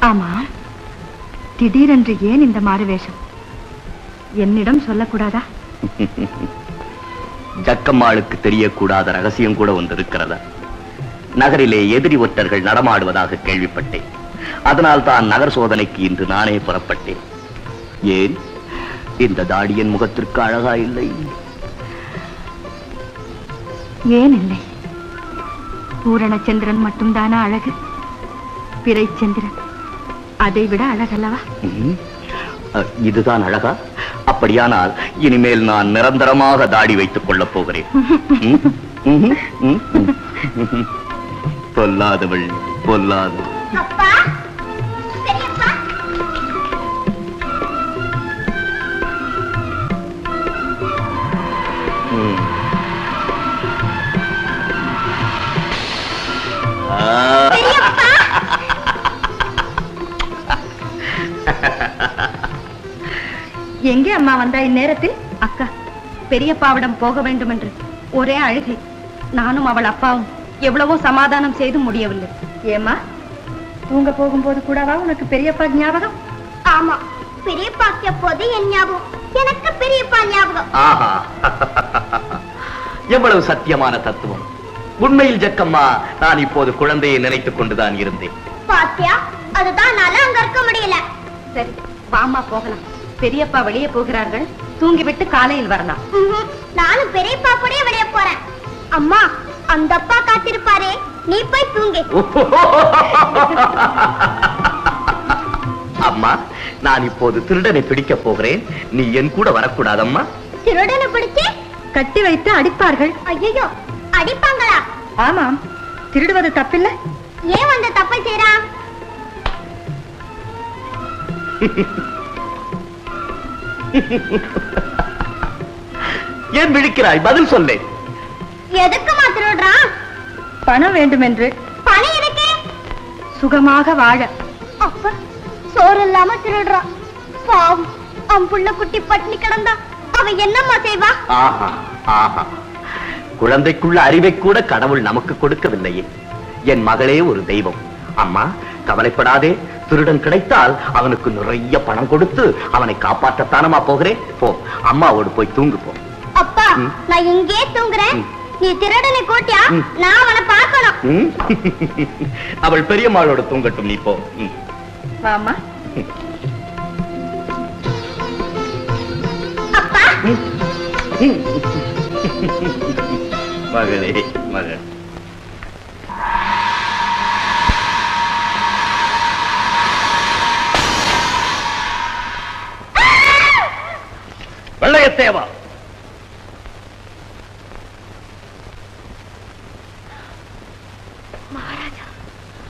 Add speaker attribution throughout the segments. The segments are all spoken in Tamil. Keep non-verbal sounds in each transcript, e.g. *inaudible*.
Speaker 1: ஆமா. திடீரென்று ஏன் இந்த மாறுவேஷம் என்னிடம் சொல்லக்கூடாதா? *laughs*
Speaker 2: ஜக்கம்மாளுக்கு தெரியக்கூடாத ரகசியம் கூட ஒன்று இருக்கிறதா நகரிலே எதிரி ஒற்றர்கள் நடமாடுவதாக கேள்விப்பட்டேன். அதனால் தான் நகர் சோதனைக்கு இன்று நானே புறப்பட்டேன். ஏன்? இந்த தாடியன் முகத்திற்கு அழகா இல்லை.
Speaker 1: ஏன் இல்லை? பூரணச்சந்திரன் மட்டும்தானா அழகு? பிறைச்சந்திரன் அதை விட அழகல்லவா?
Speaker 2: இதுதான் அழகா? அப்படியானால் இனிமேல் நான் நிரந்தரமாக தாடி வைத்துக் கொள்ளப் போகிறேன். பொல்லாதவள் பொல்லாதவள்
Speaker 3: அப்பா?
Speaker 1: எங்கே அம்மா வந்தா இந்நேரத்தில்? அக்கா பெரியப்பாவிடம் போக வேண்டும் என்று ஒரே அழுகை. நானும் அவள் அப்பாவும் எவ்வளவோ சமாதானம் செய்து முடியவில்லை. ஏமா தூங்க போகும்போது கூடவா உனக்கு பெரியப்பா ஞாபகம்?
Speaker 3: ஆமா பெரியப்பாக்கு எப்போது என் ஞாபகம்? எனக்கு பெரியப்பா ஞாபகம்.
Speaker 2: ஆஹா. எவ்வளவு சத்தியமான தத்துவம். உண்மையில் ஜக்கம்மா நான் இப்போது குழந்தையை நினைத்துக் கொண்டுதான் இருந்தேன்.
Speaker 3: பாத்தியா அதுதான் அங்க இருக்க முடியல.
Speaker 1: சரி வாமா போகலாம். பெரியப்பா வெளியே போகிறார்கள். தூங்கிவிட்டு காலையில் வரலாம்.
Speaker 3: நானும் பெரியப்பா கூட வெளிய போறேன். அம்மா அந்த அப்பா காத்திருப்பாரே. நீ போய் தூங்கு.
Speaker 2: அம்மா நான் இப்போது திருடனை பிடிக்கப் போகிறேன். நீ என் கூட வரக்கூடாதம்மா.
Speaker 3: திருடனை பிடிச்சு
Speaker 1: கட்டி வைத்து அடிப்பார்கள்.
Speaker 3: ஐயோ அடிப்பாங்களா?
Speaker 1: ஆமாம். திருடுவது தப்பில்லை.
Speaker 3: ஏன் வந்து தப்பை செய்றான்? *laughs* *laughs*
Speaker 2: ஏன் விழிக்கிறாய்? பதில் சொல்லேன்
Speaker 3: எதுக்குமா திருடுறான்
Speaker 1: பணம் வேண்டுமென்று.
Speaker 3: பணம் எதுக்கு?
Speaker 1: சுகமாக வாழ.
Speaker 3: அப்ப சோறு இல்லாம திருடுறான் பாவம் அவன் புள்ள குட்டி பட்டினி கிடந்தா அவன் என்னம்மா செய்வா?
Speaker 2: ஆஹா ஆஹா. குழந்தைக்குள்ள அறிவை கூட கடவுள் நமக்கு கொடுக்கவில்லையே. என் மகளே ஒரு தெய்வம். அம்மா கவலைப்படாதே. திருடன் கிடைத்தால் அவனுக்கு நிறைய பணம் கொடுத்து அவனை காப்பாற்றத்தானமா போகிறேன்? போ அம்மாவோடு போய் தூங்கு போ.
Speaker 3: அப்பா. நான் இங்கே தூங்குறேன். நீ திருடனை கூட்டியா. நான் அவனை பார்க்கணும்?
Speaker 2: அவள் பெரியம்மாளோட தூங்கட்டும் நீ போ.
Speaker 1: வாமா
Speaker 3: அப்பா.
Speaker 2: மகளே மகள். வெள்ளையத்தேவா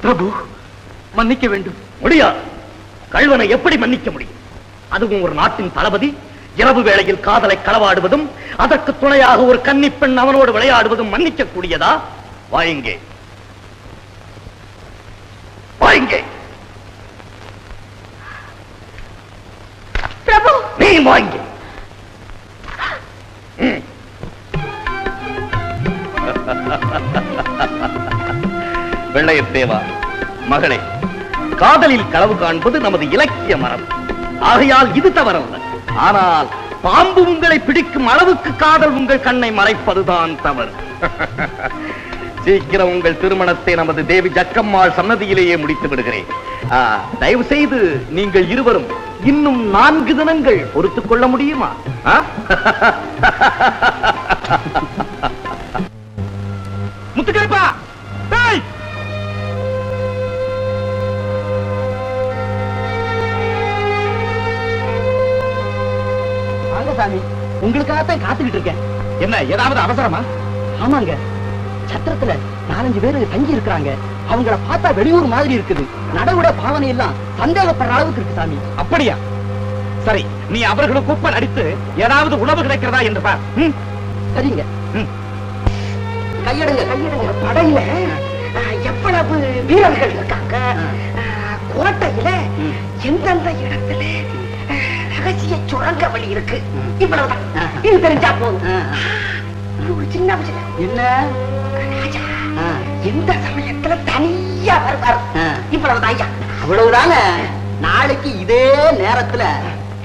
Speaker 4: பிரபு மன்னிக்க வேண்டும்.
Speaker 2: முடியாது. கள்வனை எப்படி மன்னிக்க முடியும்? அதுவும் ஒரு நாட்டின் தளபதி இரவு வேளையில் காதலை களவாடுவதும் அதற்கு துணையாக ஒரு கன்னிப் பெண் அவனோடு விளையாடுவதும் மன்னிக்க கூடியதா வாயுங்கே வாயுங்கே
Speaker 3: பிரபு.
Speaker 2: நீ வாங்கி *laughs* வெள்ளையத்தேவா மகளே காதலில் களவு காண்பது நமது இலக்கிய மரபு. ஆகையால் இது தவறல்ல. ஆனால் பாம்பு உங்களை பிடிக்கும் அளவுக்கு காதல் உங்கள் கண்ணை மறைப்பதுதான் தவறு. *laughs* சீக்கிரம் உங்கள் திருமணத்தை நமது தேவி ஜக்கம்மாள் சன்னதியிலேயே முடித்து விடுகிறேன். தயவு செய்து நீங்கள் இருவரும் இன்னும் நான்கு தினங்கள் பொறுத்துக் கொள்ள முடியுமா?
Speaker 4: வாங்க சாமி. உங்களுக்காகத்தான் காத்துக்கிட்டு இருக்கேன். என்ன ஏதாவது அவசரமா? ஆமாங்க. சத்திரத்துல நாலஞ்சு பேரு தங்கி இருக்கிறாங்க. அவங்கள பார்த்தா வெளியூர் மாதிரி இருக்குது. நடவுட பாவனை எல்லாம் சந்தேகப்படுற அளவுக்கு இருக்கு சாமி. அப்படியா? சரி நீ அவர்களுக்கு ஒப்ப நடித்து ஏதாவது உணவு கிடைக்கிறதா என்று பார்? சரிங்க. கையெடுங்க கையெடுங்க. படையில எவ்வளவு வீரர்கள் இருக்காங்க? கோட்டையில எந்தெந்த இடத்துல ரகசிய சுரங்க வழி இருக்கு? இவ்வளவுதான். இது தெரிஞ்சா போதும். ஒரு சின்ன விஷயம் என்ன? ராஜா எந்த சமயத்துல தனியா வருவார்? இவ்வளவுதான் ஐயா. அவ்வளவுதாங்க நாளைக்கு இதே நேரத்துல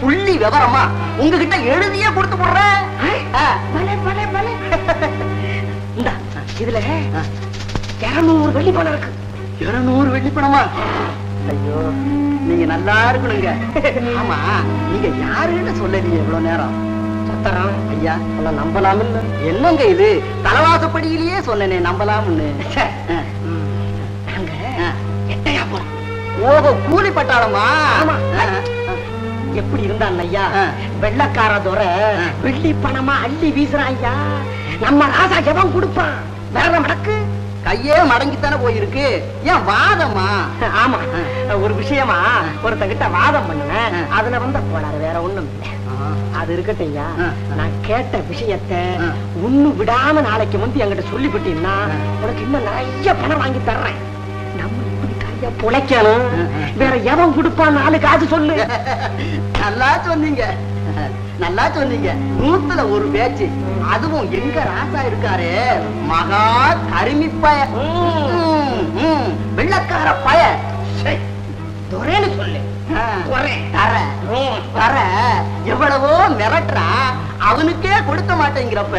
Speaker 4: புள்ளி விவரமா உங்ககிட்ட எழுதியே கொடுத்து போடுறேன். *laughs* இதுல இருநூறு வெள்ளி பணம் இருக்கு. இருநூறு வெள்ளி பணமா ஐயோ நீங்க நல்லா இருக்கணுங்க. *laughs* ஆமா நீங்க யாருன்னு சொல்லலையே இவ்வளவு நேரம். சத்தரம் ஐயா உன்னை நம்பலாம் இல்ல. என்னங்க இது? தலவாசப்படியிலேயே சொன்னனே நம்பலாம்னு. எட்டையா போறோம் ஓஹோ கூலி பட்டாளமா. எப்படி இருந்தான் ஐயா? வெள்ளக்கார துறை வெள்ளி பணமா அள்ளி வீசுறான் ஐயா. நம்ம ராசா எவன் கொடுப்பான். வேற மடக்கு கையே மடங்கித்தானே போயிருக்கு. ஏன் வாதமா? ஆமா. ஒரு விஷயமா ஒருத்தகிட்ட வாதம் பண்ணுவேன் அதுல வந்த போனாரு வேற ஒண்ணும் இல்ல. அது இருக்கட்டும் ஐயா. நான் கேட்ட விஷயத்த ஒண்ணு விடாம நாளைக்கு வந்து என்கிட்ட சொல்லிவிட்டீங்கன்னா உனக்கு இன்னும் நிறைய பணம் வாங்கி தர்றேன். புழைக்கணும். வேற எவன் கொடுப்பான் நாலு காசு சொல்லு. நல்லா சொன்னீங்க. நல்லா சொன்னீங்க. நூத்துல ஒரு பேச்சு. அதுவும் எங்க ராசா இருக்காரு? மகா கருமி பய. வெள்ளக்கார பய. சே, துரைன்னு சொல்லு. தர. தர. எவ்வளவோ மிரட்டுறான். அவனுக்கே கொடுக்க மாட்டேங்கிறப்ப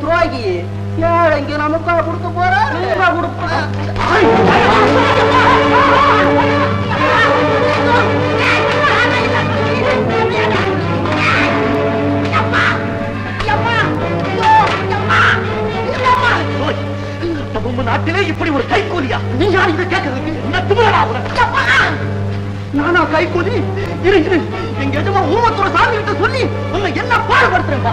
Speaker 4: துரோகி. ஏழைங்க நமக்கா கொடுக்க போற நாட்டிலே இப்படி ஒரு கைக்கூலியா நீ யார்? இதை கேட்கறதுக்கு இந்த திமிரடா உனக்கு? நானா கை கைக்கூலி இரு இரு. எங்க எஜமா ஊமத்தோட சாமி கிட்ட சொல்லி உன்னை என்ன பாடுபடுத்துறேன் பா.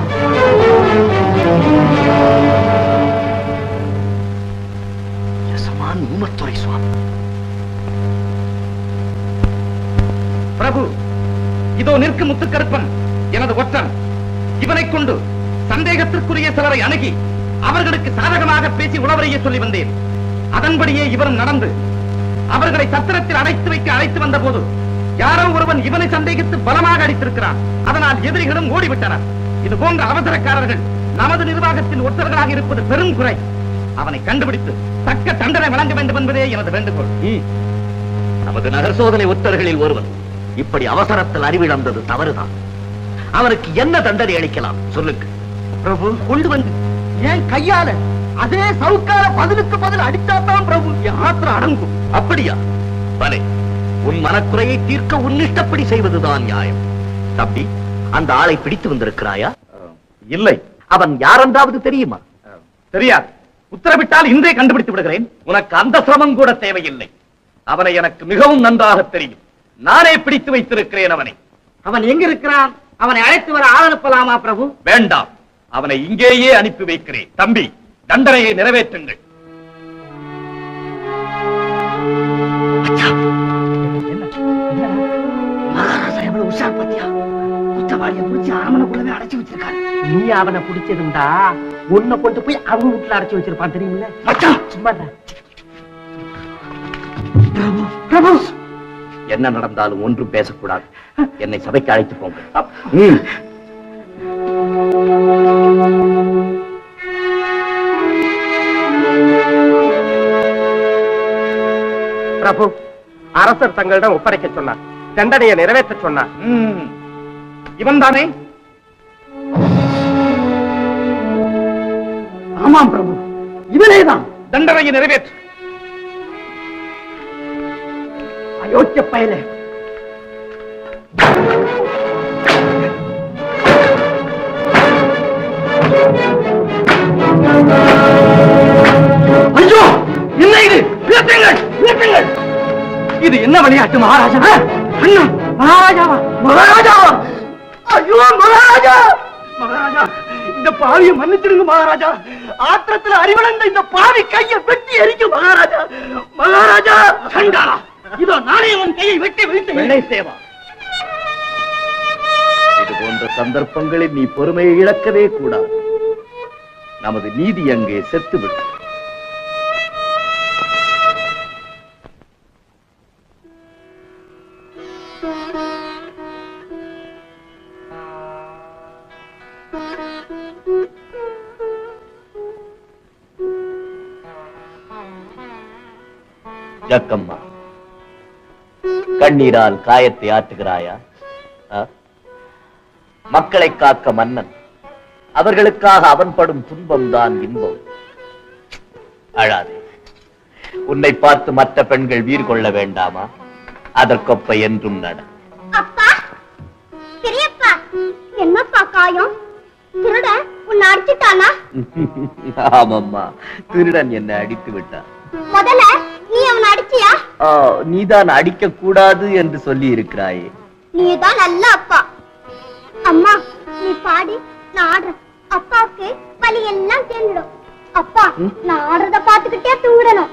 Speaker 4: ஊமத்துறை சுவாமி.
Speaker 5: பிரபு இதோ நிற்கு முத்துக்கருப்பன் எனது ஒற்றன். இவனைக் கொண்டு சந்தேகத்திற்குரிய சிலரை அணுகி அவர்களுக்கு சாதகமாக பேசி உளவரைய சொல்லி வந்தேன். அதன்படியே இவரும் நடந்து அவர்களை சத்திரத்தில் அடைத்து வைக்க அழைத்து வந்த போது யாரோ ஒருவன் இவனை சந்தேகித்து பலமாக அடித்திருக்கிறான். அதனால் எதிரிகளும் ஓடிவிட்டனர். இது போன்ற அவசரக்காரர்கள் நமது நிர்வாகத்தில் ஒற்றர்களாக இருப்பது பெரும் குறை. அவனை கண்டுபிடித்து தக்க தண்டனை வழங்க வேண்டும் என்பதே எனது வேண்டுகோள்.
Speaker 2: நமது நகர் சோதனை ஒற்றர்களில் ஒருவன் இப்படி அவசரத்தில் அறிவிழந்தது தவறுதான். அவனுக்கு என்ன தண்டனை அளிக்கலாம்? சொல்லுங்க.
Speaker 4: பிரபு கொண்டு வந்து. ஏன் கையால? அதே சவுக்கார பதிலுக்கு பதில் அடிச்சாதான் பிரபு. ஆத்திரம் அடங்கும்.
Speaker 2: அப்படியா? பலே உன் மனக்குறையை தீர்க்க உன்னிஷ்டப்படி செய்வதுதான் நியாயம். தம்பி அந்த ஆளை பிடித்து வந்திருக்கிறாயா?
Speaker 5: இல்லை.
Speaker 2: அவன் யாரென்றாவது தெரியுமா?
Speaker 5: தெரியாது. உத்தரவிட்டால் இன்றே கண்டுபிடித்து விடுகிறேன்.
Speaker 2: உனக்கு அந்த சிரமம் கூட தேவையில்லை. அவனை எனக்கு மிகவும் நன்றாக தெரியும். நானே பிடித்து வைத்திருக்கிறேன் அவனை.
Speaker 4: அவன் எங்க இருக்கிறான் அவனை அழைத்து வர ஆள் அனுப்பலாமா பிரபு?
Speaker 2: வேண்டாம். அவனை இங்கேயே அனுப்பி வைக்கிறேன். தம்பி தண்டனையை நிறைவேற்றுங்கள்.
Speaker 4: நீ அவனை பிடிச்சிருந்தா உன்னை கொண்டு போய் அவங்க வீட்டுல அடைச்சு வச்சிருப்பான் தெரியுமில்ல? சும்மா. பிரபு
Speaker 2: என்ன நடந்தாலும் ஒன்றும் பேசக்கூடாது. என்னை சபைக்கு அழைத்து போங்க.
Speaker 5: பிரபு அரசர் தங்களிடம் ஒப்படைக்க சொன்னார். தண்டனையை நிறைவேற்ற சொன்னார். இவன் தானே?
Speaker 4: ஆமாம் பிரபு. இவனேதான்.
Speaker 5: தண்டனையை நிறைவேற்று.
Speaker 4: அயோக்கிய பயலே. ஐயோ என்ன இது? நிறுத்துங்கள் நிறுத்துங்கள். இது என்ன விளையாட்டு மகாராஜா? அண்ணா மகாராஜாவா? மகாராஜாவா? ஐயோ மகாராஜா! மகாராஜா இந்த பாவியை மன்னிச்சிடுங்க மகாராஜா. ஆத்திரத்துல அறிவளந்த இந்த பாவி கையை வெட்டி எரிக்கும் மகாராஜா. மகாராஜா! சண்டாளா இதோ நானே உன் கையை வெட்டி வீழ்த்து
Speaker 2: சேவா. இது போன்ற சந்தர்ப்பங்களில் நீ பொறுமையை இழக்கவே கூடாது. நமது நீதி அங்கே செத்துவிடும். ஜக்கம்மா. கண்ணீரால் காயத்தை ஆற்றுகிறாயா? மக்களை காக்க மன்னன். அவர்களுக்காக அவன் படும் துன்பம் தான் இன்பம். அழாதே. உன்னை பார்த்து மற்ற பெண்கள் வீர் கொள்ள வேண்டாமா? அதற்கொப்ப என்றும் நட.
Speaker 3: அப்பா பெரியப்பா என்னப்பா காயம்? திருட உன்னை அடிச்சுட்டானா? *laughs*
Speaker 2: ஆமம்மா. திருடன் என்னை அடித்து விட்டான். ஆ, நீதான் அடிக்க கூடாது என்று சொல்லி இருக்கிறாயே
Speaker 3: நீதான் நல்ல அப்பா. அம்மா நீ பாடி நான் ஆடுறேன். அப்பாவுக்கு வலி எல்லாம் சேர்ந்துடும் அப்பா நான் ஆடுறத பாத்துக்கிட்டே தூங்கணும்.